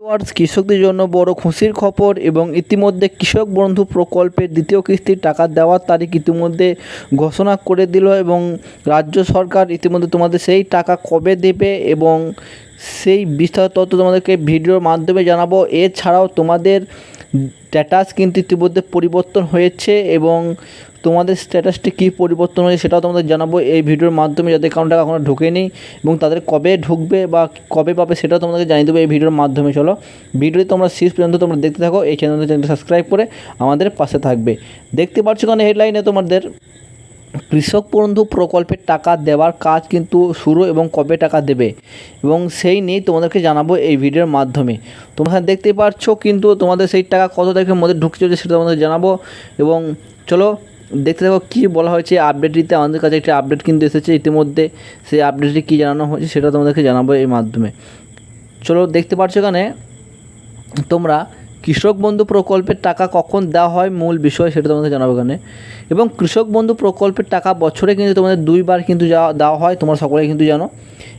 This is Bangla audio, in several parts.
ভিউয়ার্স কৃষকদের জন্য বড় খুশির খবর এবং ইতিমধ্যে কৃষক বন্ধু প্রকল্পের দ্বিতীয় কিস্তির টাকা দেওয়ার তারিখ ইতিমধ্যে ঘোষণা করে দিল এবং রাজ্য সরকার ইতিমধ্যে তোমাদের সেই টাকা কবে দেবে এবং সেই বিস্তারিত তথ্য তোমাদেরকে ভিডিওর মাধ্যমে জানাব। এছাড়াও তোমাদের স্ট্যাটাস কিন্তু ইতিমধ্যে পরিবর্তন হয়েছে এবং তোমাদের স্ট্যাটাসটি কী পরিবর্তন হয়েছে সেটাও তোমাদের জানাব। এই ভিডিওর মাধ্যমে যাদের অ্যাকাউন্টে এখনও ঢোকেনি এবং তাদের কবে ঢুকবে বা কবে পাবে সেটাও তোমাদেরকে জানিয়ে দেবো এই ভিডিওর মাধ্যমে। চলো, ভিডিওটি তোমরা শেষ পর্যন্ত তোমরা দেখতে থাকো। এই চ্যানেলটি চ্যানেলটি সাবস্ক্রাইব করে আমাদের পাশে থাকবে। দেখতে পাচ্ছ কারণ হেডলাইনে তোমাদের কৃষক বন্ধু প্রকল্পের টাকা দেওয়ার কাজ কিন্তু শুরু এবং কবে টাকা দেবে? এবং সেই নিয়েই তোমাদেরকে জানাব এই ভিডিওর মাধ্যমে। তোমরা দেখতে পাচ্ছ কিন্তু তোমাদের সেই টাকা কত তারিখের মধ্যে ঢুকছে চলেছে সেটা তোমাদের জানাব। এবং চলো দেখতে থাকো কী বলা হয়েছে আপডেটটিতে। আমাদের কাছে একটি আপডেট কিন্তু এসেছে ইতিমধ্যে। সেই আপডেটটি কী জানানো হয়েছে সেটা তোমাদেরকে জানাব এই মাধ্যমে। চলো দেখতে পাচ্ছ এখানে তোমরা কৃষক বন্ধু প্রকল্পের টাকা কখন দেওয়া হয় মূল বিষয় সেটা তোমাদের জানাব এখানে। এবং কৃষক বন্ধু প্রকল্পের টাকা বছরে কিন্তু তোমাদের দুইবার কিন্তু দেওয়া হয়, তোমরা সকলে কিন্তু জানো।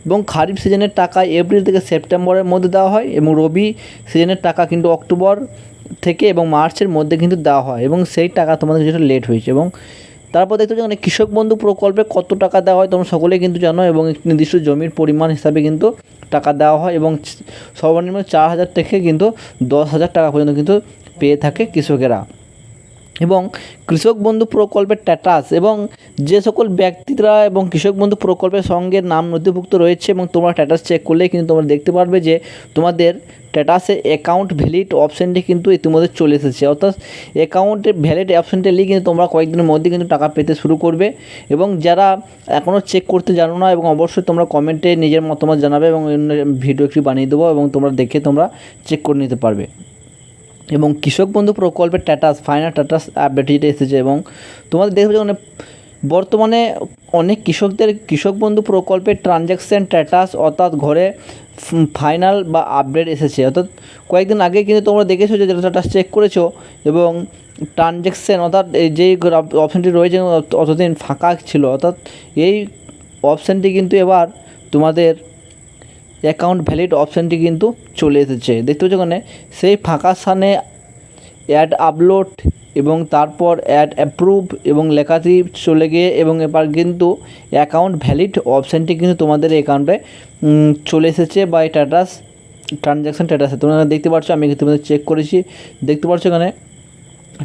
এবং খারিফ সিজনের টাকা এপ্রিল থেকে সেপ্টেম্বরের মধ্যে দেওয়া হয় এবং রবি সিজনের টাকা কিন্তু অক্টোবর থেকে এবং মার্চের মধ্যে কিন্তু দেওয়া হয় এবং সেই টাকা তোমাদের কিছুটা লেট হয়েছে। এবং তারপর দেখতে পাচ্ছ কৃষক বন্ধু প্রকল্পে কত টাকা দেওয়া হয় তোমরা সকলেই কিন্তু জানো, এবং একটি নির্দিষ্ট জমির পরিমাণ হিসাবে কিন্তু টাকা দেওয়া হয়, এবং সর্বনিম্ন চার হাজার থেকে কিন্তু দশ হাজার টাকা পর্যন্ত কিন্তু পেয়ে থাকে কৃষকেরা। এবং কৃষক বন্ধু প্রকল্পের স্ট্যাটাস এবং যে সকল ব্যক্তিরা এবং কৃষক বন্ধু প্রকল্পের সঙ্গে নাম নথিভুক্ত রয়েছে এবং তোমরা স্ট্যাটাস চেক করলে কিন্তু তোমরা দেখতে পারবে যে তোমাদের স্ট্যাটাসে অ্যাকাউন্ট ভ্যালিড অপশানটি কিন্তু ইতিমধ্যে চলে এসেছে। অর্থাৎ অ্যাকাউন্টে ভ্যালিড অপশানটি নিয়ে কিন্তু তোমরা কয়েকদিনের মধ্যে কিন্তু টাকা পেতে শুরু করবে এবং যারা এখনও চেক করতে জানো না এবং অবশ্যই তোমরা কমেন্টে নিজের মতামত জানাবে এবং ভিডিও একটি বানিয়ে দেবো এবং তোমরা দেখে তোমরা চেক করে নিতে পারবে। এবং কৃষক বন্ধু প্রকল্পের স্ট্যাটাস ফাইনাল স্ট্যাটাস আপডেট যেটা এসেছে এবং তোমাদের দেখবে যে অনেক, বর্তমানে অনেক কৃষকদের, কৃষক বন্ধু প্রকল্পের ট্রানজ্যাকশান স্ট্যাটাস অর্থাৎ ঘরে ফাইনাল বা আপডেট এসেছে। অর্থাৎ কয়েকদিন আগে কিন্তু তোমরা দেখেছ যে স্ট্যাটাস চেক করেছ এবং ট্রানজ্যাকশান অর্থাৎ যেই অপশানটি রয়েছে অতদিন ফাঁকা ছিল। অর্থাৎ এই অপশানটি কিন্তু এবার তোমাদের অ্যাকাউন্ট ভ্যালিড অপশানটি কিন্তু চলে এসেছে। দেখতে পাচ্ছ ওখানে সেই ফাঁকা স্থানে অ্যাড আপলোড এবং তারপর অ্যাড অ্যাপ্রুভ এবং লেখাটি চলে গিয়ে এবং এবার কিন্তু অ্যাকাউন্ট ভ্যালিড অপশানটি কিন্তু তোমাদের অ্যাকাউন্টে চলে এসেছে বা স্ট্যাটাস ট্রানজ্যাকশান স্ট্যাটাসে তোমরা দেখতে পাচ্ছ, আমি কিন্তু চেক করেছি। দেখতে পাচ্ছ এখানে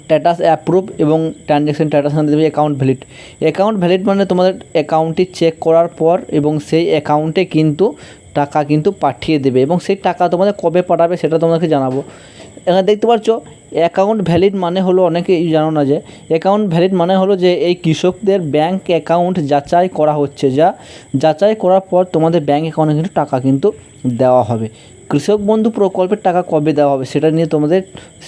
স্ট্যাটাস অ্যাপ্রুভ এবং ট্রানজ্যাকশান স্ট্যাটাস দেবে অ্যাকাউন্ট ভ্যালিড অ্যাকাউন্ট ভ্যালিড মানে তোমাদের অ্যাকাউন্টটি চেক করার পর এবং সেই অ্যাকাউন্টে কিন্তু টাকা কিন্তু পাঠিয়ে দেবে এবং সেই টাকা তোমাদের কবে পাঠাবে সেটা তোমাদেরকে জানাব। এখানে দেখতে পাচ্ছ অ্যাকাউন্ট ভ্যালিড মানে হলো অনেকেই জানো না যে অ্যাকাউন্ট ভ্যালিড মানে হলো যে এই কৃষকদের ব্যাংক অ্যাকাউন্ট যাচাই করা হচ্ছে যা যাচাই করার পর তোমাদের ব্যাংক অ্যাকাউন্টে কিন্তু টাকা কিন্তু দেওয়া হবে। কৃষক বন্ধু প্রকল্পের টাকা কবে দেওয়া হবে সেটা নিয়ে তোমাদের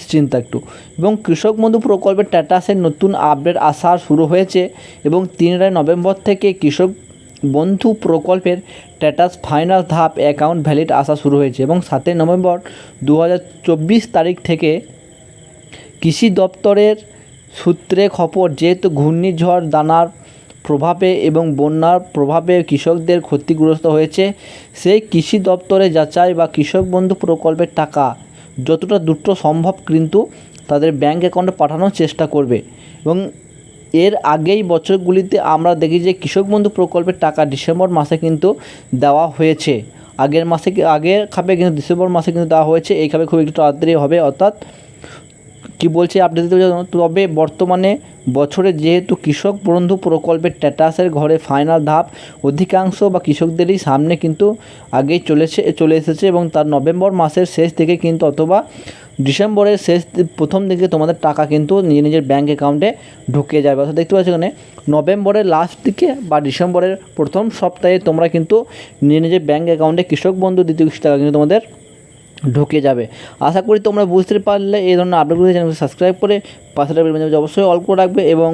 চিন্তা একটু। এবং কৃষক বন্ধু প্রকল্পের স্ট্যাটাসের নতুন আপডেট আসা শুরু হয়েছে এবং তিনই নভেম্বর থেকে কৃষক বন্ধু প্রকল্পের স্ট্যাটাস ফাইনাল ধাপ অ্যাকাউন্ট ভ্যালিড আসা শুরু হয়েছে এবং সাতই নভেম্বর দু হাজার চব্বিশ তারিখ থেকে কৃষি দপ্তরের সূত্রে খবর, যেহেতু ঘূর্ণিঝড়, দানার প্রভাবে এবং বন্যার প্রভাবে কৃষকদের ক্ষতিগ্রস্ত হয়েছে, সেই কৃষি দপ্তরে যাচাই বা কৃষক বন্ধু প্রকল্পের টাকা যতটা দ্রুত সম্ভব কিন্তু তাদের ব্যাঙ্ক অ্যাকাউন্টে পাঠানোর চেষ্টা করবে এবং এর আগেই বছরগুলিতে আমরা দেখি যে কৃষক বন্ধু প্রকল্পের টাকা ডিসেম্বর মাসে কিন্তু দেওয়া হয়েছে। আগের মাসে আগের খাপে কিন্তু ডিসেম্বর মাসে কিন্তু দেওয়া হয়েছে। এই খাপে খুব একটু তাড়াতাড়ি হবে, অর্থাৎ কি বলছে আপডেট দিতে তবে বর্তমানে বছরে যেহেতু কৃষক বন্ধু প্রকল্পের স্ট্যাটাসের ঘরে ফাইনাল ধাপ অধিকাংশ বা কৃষকদেরই সামনে কিন্তু আগেই চলেছে চলে এসেছে এবং তার নভেম্বর মাসের শেষ থেকে কিন্তু অথবা ডিসেম্বরের শেষ প্রথম দিকে তোমাদের টাকা কিন্তু নিজের নিজের ব্যাঙ্ক অ্যাকাউন্টে ঢুকে যাবে। অর্থাৎ দেখতে পাচ্ছ এখানে নভেম্বরের লাস্ট দিকে বা ডিসেম্বরের প্রথম সপ্তাহে তোমরা কিন্তু নিজের নিজের ব্যাঙ্ক অ্যাকাউন্টে কৃষক বন্ধু দ্বিতীয় কিস্তি টাকা কিন্তু তোমাদের ঢুকে যাবে। আশা করি তোমরা বুঝতে পারলে। এই ধরনের আপডেটগুলো চ্যানেলকে সাবস্ক্রাইব করে পাশে অবশ্যই অল্প রাখবে এবং